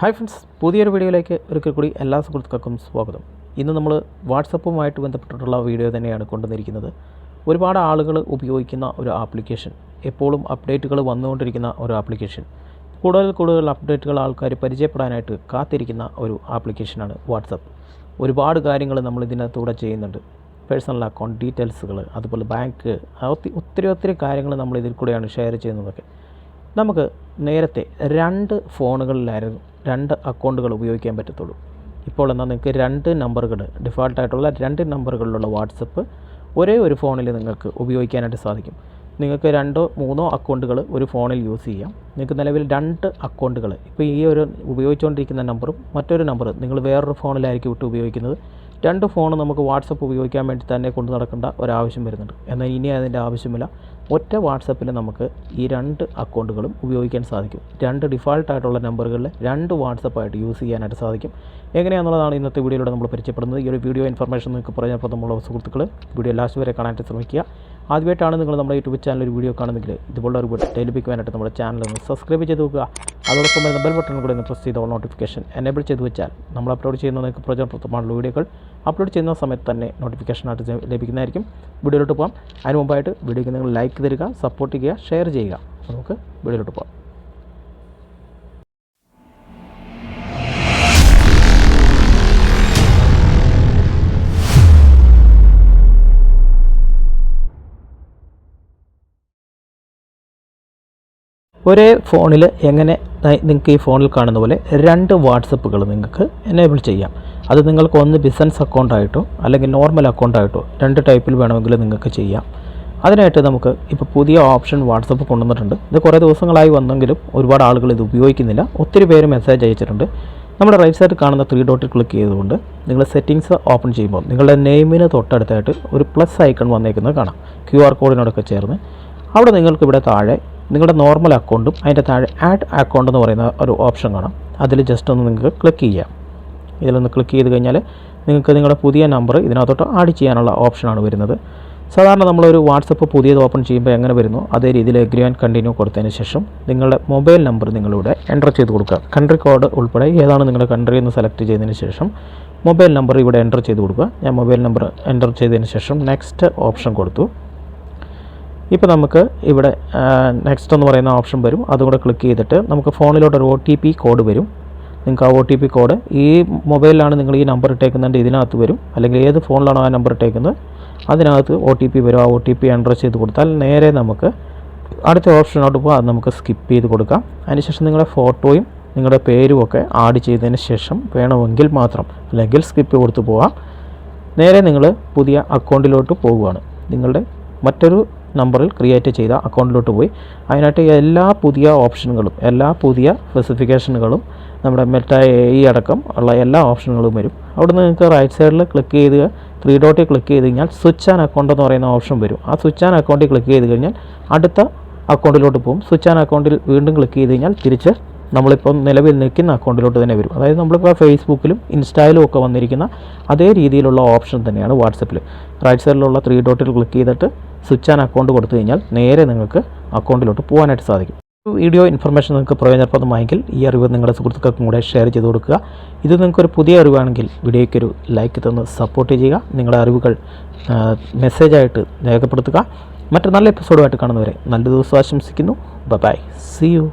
Hi friends പുതിയൊരു വീഡിയോയിലേക്ക് ഒരിക്കൽ കൂടി എല്ലാ സുഹൃത്തുക്കൾക്കും സ്വാഗതം. ഇന്ന് നമ്മൾ വാട്സപ്പുമായിട്ട് ബന്ധപ്പെട്ടിട്ടുള്ള വീഡിയോ തന്നെയാണ് കൊണ്ടുവന്നിരിക്കുന്നത്. ഒരുപാട് ആളുകൾ ഉപയോഗിക്കുന്ന ഒരു ആപ്ലിക്കേഷൻ. എപ്പോഴും അപ്ഡേറ്റുകൾ വന്നുകൊണ്ടിരിക്കുന്ന ഒരു ആപ്ലിക്കേഷൻ. കൂടുതൽ കൂടുതൽ അപ്ഡേറ്റുകൾ ആൾക്കാർ പരിചയപ്പെടാനായിട്ട് കാത്തിരിക്കുന്ന ഒരു ആപ്ലിക്കേഷനാണ് വാട്സപ്പ് ഒരുപാട് കാര്യങ്ങൾ നമ്മൾ ഇതിനകത്തൂടെ ചെയ്യുന്നുണ്ട്. പേഴ്സണൽ അക്കൗണ്ട് ഡീറ്റെയിൽസുകൾ അതുപോലെ ബാങ്ക് ഒത്തിരി ഒത്തിരി കാര്യങ്ങൾ നമ്മൾ ഇതിൽ കൂടെയാണ് ഷെയർ ചെയ്യുന്നതൊക്കെ. നമുക്ക് നേരത്തെ രണ്ട് ഫോണുകളിലായിരുന്നു രണ്ട് അക്കൗണ്ടുകൾ ഉപയോഗിക്കാൻ പറ്റത്തുള്ളൂ. ഇപ്പോൾ എന്നാൽ നിങ്ങൾക്ക് രണ്ട് നമ്പറുകൾ ഡിഫാൾട്ടായിട്ടുള്ള രണ്ട് നമ്പറുകളിലുള്ള വാട്സപ്പ് ഒരേ ഒരു ഫോണിൽ നിങ്ങൾക്ക് ഉപയോഗിക്കാനായിട്ട് സാധിക്കും. നിങ്ങൾക്ക് രണ്ടോ മൂന്നോ അക്കൗണ്ടുകൾ ഒരു ഫോണിൽ യൂസ് ചെയ്യാം. നിങ്ങൾക്ക് നിലവിൽ രണ്ട് അക്കൗണ്ടുകൾ ഇപ്പോൾ ഈ ഒരു ഉപയോഗിച്ചുകൊണ്ടിരിക്കുന്ന നമ്പറും മറ്റൊരു നമ്പർ നിങ്ങൾ വേറൊരു ഫോണിലായിരിക്കും ഇട്ട് ഉപയോഗിക്കുന്നത്. രണ്ട് ഫോൺ നമുക്ക് വാട്സപ്പ് ഉപയോഗിക്കാൻ വേണ്ടി തന്നെ കൊണ്ടു നടക്കേണ്ട ഒരാവശ്യം വരുന്നുണ്ട്. എന്നാൽ ഇനി അതിന്റെ ആവശ്യമില്ല. ഒറ്റ വാട്സപ്പിൽ നമുക്ക് ഈ രണ്ട് അക്കൗണ്ടുകളും ഉപയോഗിക്കാൻ സാധിക്കും. രണ്ട് ഡിഫാൾട്ടായിട്ടുള്ള നമ്പറുകളിൽ രണ്ട് വാട്സപ്പായിട്ട് യൂസ് ചെയ്യാനായിട്ട് സാധിക്കും. എങ്ങനെയാണെന്നുള്ളതാണ് ഇന്നത്തെ വീഡിയോയിലൂടെ നമ്മൾ പരിചയപ്പെടുന്നത്. ഈ ഒരു വീഡിയോ ഇൻഫർമേഷൻ നിങ്ങൾക്ക് പറഞ്ഞപ്പോൾ നമ്മുടെ സുഹൃത്തുക്കൾ വീഡിയോ ലാസ്റ്റ് വരെ കാണാനായിട്ട് ശ്രമിക്കുക. ആദ്യമായിട്ടാണ് നിങ്ങൾ നമ്മുടെ യൂട്യൂബ് ചാനൽ ഒരു വീഡിയോ കാണുന്നെങ്കിൽ ഇതുപോലുള്ള ഒരു വീഡിയോ ലഭിക്കുവാനായിട്ട് നമ്മുടെ ചാനൽ ഒന്ന് സബ്സ്ക്രൈബ് ചെയ്ത് വെക്കുക. അതോടൊപ്പം വരുന്ന ബെൽ ബട്ടൺ കൂടെ ഒന്ന് പ്രസ് ചെയ്ത് നോട്ടിഫിക്കേഷൻ എനേബിൾ ചെയ്ത് വെച്ചാൽ നമ്മൾ അപ്ലോഡ് ചെയ്യുന്ന നിങ്ങൾക്ക് പ്രയോജനപ്രദമായുള്ള വീഡിയോകൾ അപ്ലോഡ് ചെയ്യുന്ന സമയത്ത് തന്നെ നോട്ടിഫിക്കേഷനായിട്ട് ലഭിക്കുന്നതായിരിക്കും. വീഡിയോയിലോട്ട് പോകാം അതിന് മുമ്പായിട്ട് വീഡിയോയ്ക്ക് നിങ്ങൾ ലൈക്ക് തരിക സപ്പോർട്ട് ചെയ്യുക ഷെയർ ചെയ്യുക. നമുക്ക് വീഡിയോയിലോട്ട് പോകാം ഒരേ ഫോണിൽ എങ്ങനെ നിങ്ങൾക്ക് ഈ ഫോണിൽ കാണുന്ന പോലെ രണ്ട് വാട്സപ്പുകൾ നിങ്ങൾക്ക് എനേബിൾ ചെയ്യാം. അത് നിങ്ങൾക്ക് ഒന്ന് ബിസിനസ് അക്കൗണ്ടായിട്ടോ അല്ലെങ്കിൽ നോർമൽ അക്കൗണ്ടായിട്ടോ രണ്ട് ടൈപ്പിൽ വേണമെങ്കിൽ നിങ്ങൾക്ക് ചെയ്യാം. അതിനായിട്ട് നമുക്ക് ഇപ്പോൾ പുതിയ ഓപ്ഷൻ വാട്സപ്പ് കൊണ്ടുവന്നിട്ടുണ്ട്. ഇത് കുറേ ദിവസങ്ങളായി വന്നെങ്കിലും ഒരുപാട് ആളുകൾ ഇത് ഉപയോഗിക്കുന്നില്ല. ഒത്തിരി പേര് മെസ്സേജ് അയച്ചിട്ടുണ്ട്. നമ്മുടെ റൈറ്റ് സൈഡ് കാണുന്ന ത്രീ ഡോട്ടിൽ ക്ലിക്ക് ചെയ്തുകൊണ്ട് നിങ്ങൾ സെറ്റിങ്സ് ഓപ്പൺ ചെയ്യുമ്പോൾ നിങ്ങളുടെ നെയിമിന് തൊട്ടടുത്തായിട്ട് ഒരു പ്ലസ് ഐക്കൺ വന്നേക്കുന്നത് കാണാം. ക്യു ആർ കോഡിനോടൊക്കെ ചേർന്ന്. അവിടെ നിങ്ങൾക്ക് ഇവിടെ താഴെ നിങ്ങളുടെ നോർമൽ അക്കൗണ്ടും അതിന്റെ താഴെ ആഡ് അക്കൗണ്ട് എന്ന് പറയുന്ന ഒരു ഓപ്ഷൻ കാണാം. അതിൽ ജസ്റ്റ് ഒന്ന് നിങ്ങൾക്ക് ക്ലിക്ക് ചെയ്യാം. ഇതിലൊന്ന് ക്ലിക്ക് ചെയ്ത് കഴിഞ്ഞാൽ നിങ്ങൾക്ക് നിങ്ങളുടെ പുതിയ നമ്പർ ഇതിനകത്തോട്ട് ആഡ് ചെയ്യാനുള്ള ഓപ്ഷനാണ് വരുന്നത്. സാധാരണ നമ്മളൊരു വാട്സപ്പ് പുതിയത് ഓപ്പൺ ചെയ്യുമ്പോൾ എങ്ങനെ വരുന്നു? അതേ രീതിയിൽ എഗ്രി ആൻഡ് കണ്ടിന്യൂ കൊടുത്തതിന് ശേഷം നിങ്ങളുടെ മൊബൈൽ നമ്പർ നിങ്ങളിവിടെ എന്റർ ചെയ്ത് കൊടുക്കുക. കൺട്രി കോഡ് ഉൾപ്പെടെ ഏതാണ് നിങ്ങളുടെ കൺട്രി എന്ന് സെലക്ട് ചെയ്തതിന് ശേഷം മൊബൈൽ നമ്പർ ഇവിടെ എന്റർ ചെയ്ത് കൊടുക്കുക. ഞാൻ മൊബൈൽ നമ്പർ എന്റർ ചെയ്തതിന് ശേഷം നെക്സ്റ്റ് ഓപ്ഷൻ കൊടുത്തു. ഇപ്പോൾ നമുക്ക് ഇവിടെ നെക്സ്റ്റ് എന്ന് പറയുന്ന ഓപ്ഷൻ വരും. അതുകൂടെ ക്ലിക്ക് ചെയ്തിട്ട് നമുക്ക് ഫോണിലോട്ടൊരു ഒ ടി പി കോഡ് വരും. നിങ്ങൾക്ക് ആ ഒ ടി പി കോഡ് ഈ മൊബൈലിലാണ് നിങ്ങൾ ഈ നമ്പർ ഇട്ടേക്കുന്നതിന്റെ ഇതിനകത്ത് വരും. അല്ലെങ്കിൽ ഏത് ഫോണിലാണോ ആ നമ്പർ ഇട്ടേക്കുന്നത് അതിനകത്ത് ഒ ടി പി വരും. ആ ഒ ടി പി എന്റർ ചെയ്ത് കൊടുത്താൽ നേരെ നമുക്ക് അടുത്ത ഓപ്ഷനോട്ട് പോകാം അത് നമുക്ക് സ്കിപ്പ് ചെയ്ത് കൊടുക്കാം. അതിനുശേഷം നിങ്ങളുടെ ഫോട്ടോയും നിങ്ങളുടെ പേരും ഒക്കെ ആഡ് ചെയ്തതിന് ശേഷം വേണമെങ്കിൽ മാത്രം അല്ലെങ്കിൽ സ്കിപ്പ് കൊടുത്ത് പോവാം. നേരെ നിങ്ങൾ പുതിയ അക്കൗണ്ടിലോട്ട് പോവുകയാണ്. നിങ്ങളുടെ മറ്റൊരു നമ്പറിൽ ക്രിയേറ്റ് ചെയ്ത അക്കൗണ്ടിലോട്ട് പോയി. അതിനായിട്ട് എല്ലാ പുതിയ ഓപ്ഷനുകളും എല്ലാ പുതിയ സ്പെസിഫിക്കേഷനുകളും നമ്മുടെ മെറ്റ ഈ അടക്കം ഉള്ള എല്ലാ ഓപ്ഷനുകളും വരും. അവിടെ നിങ്ങൾക്ക് റൈറ്റ് സൈഡിൽ ക്ലിക്ക് ചെയ്ത് ത്രീ ഡോട്ടിൽ ക്ലിക്ക് ചെയ്ത് കഴിഞ്ഞാൽ സ്വിച്ച് ആൻ അക്കൗണ്ട് എന്ന് പറയുന്ന ഓപ്ഷൻ വരും. ആ സ്വിച്ച് ആൻ അക്കൗണ്ടിൽ ക്ലിക്ക് ചെയ്ത് കഴിഞ്ഞാൽ അടുത്ത അക്കൗണ്ടിലോട്ട് പോകും. സ്വിച്ച് ആൻ അക്കൗണ്ടിൽ വീണ്ടും ക്ലിക്ക് ചെയ്ത് കഴിഞ്ഞാൽ തിരിച്ച് നമ്മളിപ്പോൾ നിലവിൽ നിൽക്കുന്ന അക്കൗണ്ടിലോട്ട് തന്നെ വരും. അതായത് നമ്മളിപ്പോൾ ഫേസ്ബുക്കിലും ഇൻസ്റ്റയിലും ഒക്കെ വന്നിരിക്കുന്ന അതേ രീതിയിലുള്ള ഓപ്ഷൻ തന്നെയാണ് വാട്സപ്പിൽ റൈറ്റ് സൈഡിലുള്ള ത്രീ ഡോട്ടിൽ ക്ലിക്ക് ചെയ്തിട്ട് സ്വിച്ച് ആൻ അക്കൗണ്ട് കൊടുത്തു കഴിഞ്ഞാൽ നേരെ നിങ്ങൾക്ക് അക്കൗണ്ടിലോട്ട് പോകാനായിട്ട് സാധിക്കും. വീഡിയോ ഇൻഫർമേഷൻ നിങ്ങൾക്ക് പ്രയോജനപ്രദമായെങ്കിൽ ഈ അറിവ് നിങ്ങളുടെ സുഹൃത്തുക്കൾക്കും കൂടെ ഷെയർ ചെയ്ത് കൊടുക്കുക. ഇത് നിങ്ങൾക്കൊരു പുതിയ അറിവാണെങ്കിൽ വീഡിയോയ്ക്കൊരു ലൈക്ക് തന്ന് സപ്പോർട്ട് ചെയ്യുക. നിങ്ങളുടെ അറിവുകൾ മെസ്സേജായിട്ട് രേഖപ്പെടുത്തുക. മറ്റു നല്ല എപ്പിസോഡുമായിട്ട് കാണുന്നവരെ നല്ല ദിവസം ആശംസിക്കുന്നു. By C U